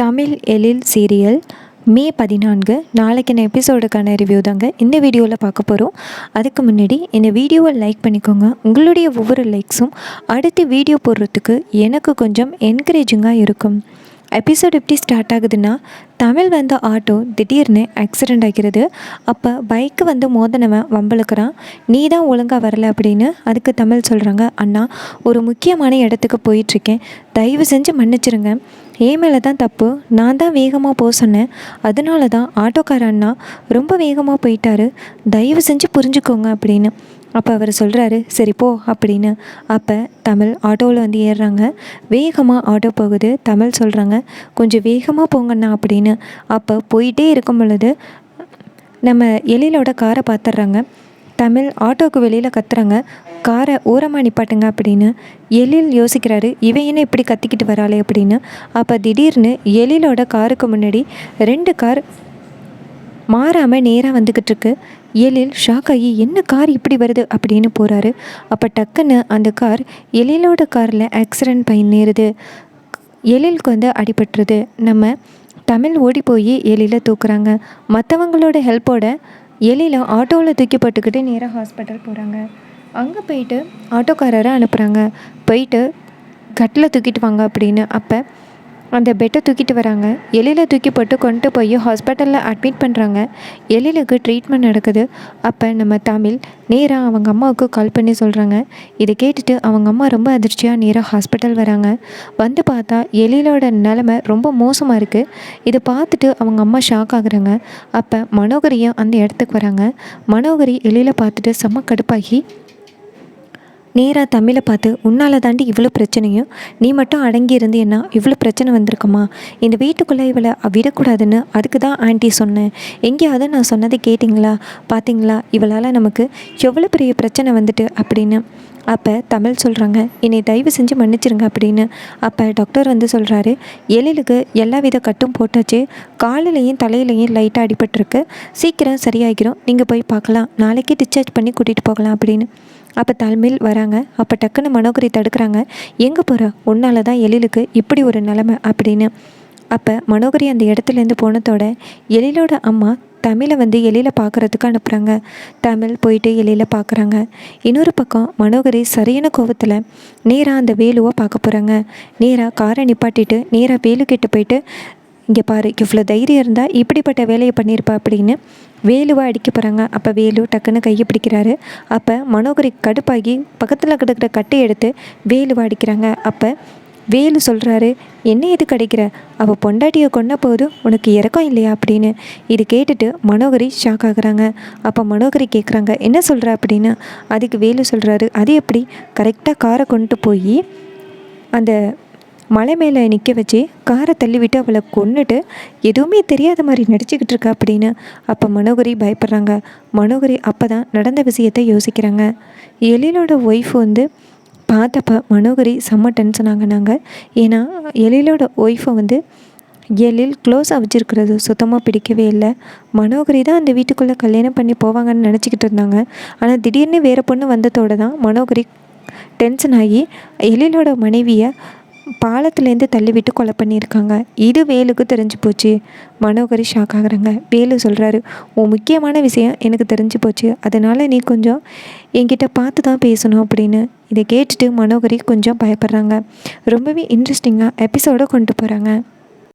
தமிழ் எழில் serial மே பதினான்கு. நாளைக்கான எபிசோடுக்கான review தாங்க. இந்த வீடியோவில் பார்க்க போகிறோம் அதுக்கு முன்னாடி இந்த வீடியோவை லைக் பண்ணிக்கோங்க. உங்களுடைய ஒவ்வொரு லைக்ஸும் அடுத்து வீடியோ போடுறதுக்கு எனக்கு கொஞ்சம் என்கரேஜிங்காக இருக்கும். எபிசோட் எப்படி ஸ்டார்ட் ஆகுதுன்னா தமிழ் வந்த ஆட்டோ திடீர்னு ஆக்சிடெண்ட் ஆகிறது. அப்போ பைக்கு வந்து மோதனவன் வம்பளுக்கிறான் நீ தான் ஒழுங்காக வரல அப்படின்னு அதுக்கு தமிழ் சொல்கிறாங்க அண்ணா ஒரு முக்கியமான இடத்துக்கு போயிட்டுருக்கேன். தயவு செஞ்சு மன்னிச்சிருங்க. ஏன் மேலே தான் தப்பு. நான் தான் வேகமாக போக சொன்னேன். அதனால தான் ஆட்டோக்கார அண்ணா ரொம்ப வேகமாக போயிட்டாரு. தயவு செஞ்சு புரிஞ்சுக்கோங்க அப்படின்னு. அப்போ அவர் சொல்கிறாரு சரி போ அப்படின்னு. அப்போ தமிழ் ஆட்டோவில் வந்து ஏறுறாங்க. வேகமாக ஆட்டோ போகுது. தமிழ் சொல்கிறாங்க கொஞ்சம் வேகமாக போங்கண்ணா அப்படின்னு. அப்போ போயிட்டே இருக்கும் பொழுது நம்ம எழிலோட காரை பார்த்துட்றாங்க தமிழ் ஆட்டோவுக்கு வெளியில் கத்துறாங்க. காரை ஓரமாக நிப்பாட்டுங்க அப்படின்னு. எழில் யோசிக்கிறாரு இவன் என்ன இப்படி கத்திக்கிட்டு வராளே? அப்படின்னு. அப்போ திடீர்னு எழிலோட காருக்கு முன்னாடி ரெண்டு கார் மாறாமல் நேராக வந்துக்கிட்டு இருக்கு. எழில் ஷாக் ஆகி என்ன கார் இப்படி வருது? அப்படின்னு போகிறாரு அப்போ டக்குன்னு அந்த கார் எழிலோட காரில் ஆக்சிடெண்ட் பயன் எழிலுக்கு வந்து அடிபட்டுருது. நம்ம தமிழ் ஓடி போய் எழில தூக்குறாங்க. மற்றவங்களோட ஹெல்ப்போட எழில ஆட்டோவில் தூக்கி போட்டுக்கிட்டு நேராக ஹாஸ்பிட்டல் போகிறாங்க அங்கே போயிட்டு ஆட்டோக்காரரை அனுப்புகிறாங்க போயிட்டு கட்டில் தூக்கிட்டு வாங்க அப்படின்னு. அப்போ அந்த பெட்டை தூக்கிட்டு வராங்க. எழில தூக்கி போட்டு கொண்டு போய் ஹாஸ்பிட்டலில் அட்மிட் பண்ணுறாங்க எழிலுக்கு ட்ரீட்மெண்ட் நடக்குது. அப்போ நம்ம தமிழ் நேராக அவங்க அம்மாவுக்கு கால் பண்ணி சொல்கிறாங்க இதை கேட்டுட்டு அவங்க அம்மா ரொம்ப அதிர்ச்சியாக நேராக ஹாஸ்பிட்டல் வராங்க. வந்து பார்த்தா எழிலோட நிலமை ரொம்ப மோசமாக இருக்குது இதை பார்த்துட்டு அவங்க அம்மா ஷாக் ஆகுறாங்க. அப்போ மனோகரியும் அந்த இடத்துக்கு வராங்க. மனோகரி எழில பார்த்துட்டு செம்ம கடுப்பாகி நேராக தமிழை பார்த்து உன்னால் தாண்டி இவ்வளோ பிரச்சனையும் நீ மட்டும் அடங்கி இருந்தேன்னா இவ்வளோ பிரச்சனை வந்திருக்குமா? இந்த வீட்டுக்குள்ளே இவளை விடக்கூடாதுன்னு அதுக்கு தான் ஆண்டி சொன்னேன். எங்கேயாவது நான் சொன்னதை கேட்டிங்களா? பார்த்தீங்களா இவளால் நமக்கு எவ்வளோ பெரிய பிரச்சனை வந்துட்டு? அப்படின்னு அப்போ தமிழ் சொல்கிறாங்க என்னை தயவு செஞ்சு மன்னிச்சிருங்க அப்படின்னு. அப்போ டாக்டர் வந்து சொல்கிறாரு எழிலுக்கு எல்லா வித கட்டும் போட்டாச்சு. காலிலையும் தலையிலையும் லைட்டாக அடிபட்டிருக்கு. சீக்கிரம் சரியாகிடும் நீங்கள் போய் பார்க்கலாம். நாளைக்கே டிஸ்சார்ஜ் பண்ணி கூட்டிகிட்டு போகலாம் அப்படின்னு. அப்போ தமிழ் வராங்க. அப்போ டக்குன்னு மனோகரி தடுக்கிறாங்க. எங்கே போகிற உன்னால தான் எழிலுக்கு இப்படி ஒரு நிலமை அப்படின்னு. அப்போ மனோகரி அந்த இடத்துலேருந்து போனதோட எழிலோட அம்மா தமிழை வந்து எழில பார்க்குறதுக்கு அனுப்புகிறாங்க தமிழ் போயிட்டு எழில பார்க்குறாங்க. இன்னொரு பக்கம் மனோகரி சரியான கோவத்தில் நேராக அந்த வேலுவை பார்க்க போகிறாங்க நேராக காரை நிப்பாட்டிட்டு நேராக வேலு கிட்ட போயிட்டு இங்கே பாரு இவ்வளோ தைரியம் இருந்தால் இப்படிப்பட்ட வேலையை பண்ணியிருப்பா அப்படின்னு வேலுவை அடிக்க போகிறாங்க அப்போ வேலு டக்குன்னு கையை பிடிக்கிறாரு. அப்போ மனோகரி கடுப்பாகி பக்கத்தில் கிடக்கிற கட்டை எடுத்து வேலுவை அடிக்கிறாங்க. அப்போ வேலு சொல்கிறாரு என்ன இது கிடைக்கிற அவள் பொண்டாட்டியை கொன்ன போது உனக்கு இறக்கம் இல்லையா? அப்படின்னு. இது கேட்டுட்டு மனோகரி ஷாக் ஆகுறாங்க. அப்போ மனோகரி கேட்குறாங்க என்ன சொல்கிற அப்படின்னு. அதுக்கு வேலு சொல்கிறாரு அது எப்படி? கரெக்டாக காரை கொண்டுட்டு போய் அந்த மலை மேலே நிற்க வச்சு காரை தள்ளிவிட்டு அவளை கொன்னுட்டு எதுவுமே தெரியாத மாதிரி நடிச்சுக்கிட்டு இருக்கா? அப்படின்னு. அப்போ மனோகரி பயப்படுறாங்க. மனோகரி அப்போ தான் நடந்த விஷயத்தை யோசிக்கிறாங்க. எழிலோட ஒய்ஃப் வந்து பார்த்தப்ப மனோகரி செம்ம டென்ஷன் ஆகினாங்க ஏன்னா எழிலோட ஒய்ஃபை வந்து எழில் க்ளோஸாக வச்சுருக்கிறது சுத்தமாக பிடிக்கவே இல்லை. மனோகரி தான் அந்த வீட்டுக்குள்ளே கல்யாணம் பண்ணி போவாங்கன்னு நினச்சிக்கிட்டு இருந்தாங்க. ஆனால் திடீர்னு வேறு பொண்ணு வந்ததோடு தான் மனோகரி டென்ஷன் ஆகி எழிலோட மனைவியை பாலத்துலேருந்து தள்ளிவிட்டு கொலை பண்ணியிருக்காங்க. இது வேலுக்கு தெரிஞ்சு போச்சு. மனோகரி ஷாக் ஆகுறாங்க. வேலு சொல்கிறாரு உன் முக்கியமான விஷயம் எனக்கு தெரிஞ்சு போச்சு. அதனால் நீ கொஞ்சம் என்கிட்ட பார்த்து தான் பேசணும் அப்படின்னு. இதை கேட்டுட்டு மனோகரி கொஞ்சம் பயப்படுறாங்க. ரொம்பவே இன்ட்ரெஸ்டிங்காக எபிசோடை கொண்டு போகிறாங்க